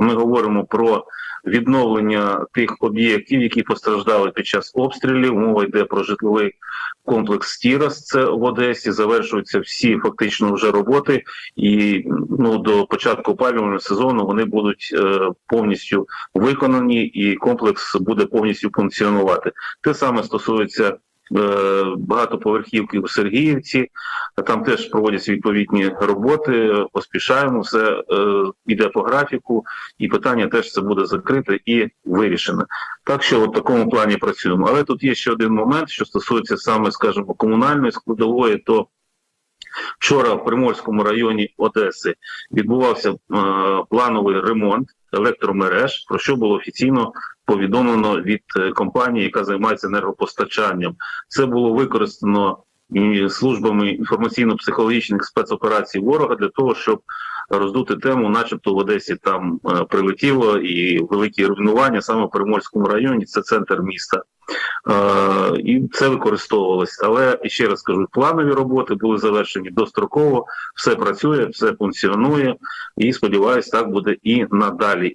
Ми говоримо про відновлення тих об'єктів, які постраждали під час обстрілів. Мова йде про житловий комплекс Тірас. Це в Одесі. Завершуються всі фактично вже роботи, і ну до початку опалювального сезону вони будуть е, повністю виконані, і комплекс буде повністю функціонувати. Те саме стосується. е, Багатоповерхівки у Сергіївці там теж проводяться відповідні роботи. Поспішаємо, все е, йде по графіку, і питання теж це буде закрите і вирішено. Так що в такому плані працюємо. Але тут є ще один момент, що стосується саме, скажімо, комунальної складової, то вчора в Приморському районі Одеси відбувався е, плановий ремонт електромереж, про що було офіційно повідомлено від е, компанії, яка займається енергопостачанням. Це було використано і службами інформаційно-психологічних спецоперацій ворога для того, щоб роздути тему, начебто в Одесі там е, прилетіло і великі руйнування саме в Приморському районі, це центр міста. Е, і це використовувалось. Але ще раз кажу, планові роботи були завершені достроково, все працює, все функціонує, і сподіваюсь, так буде і надалі.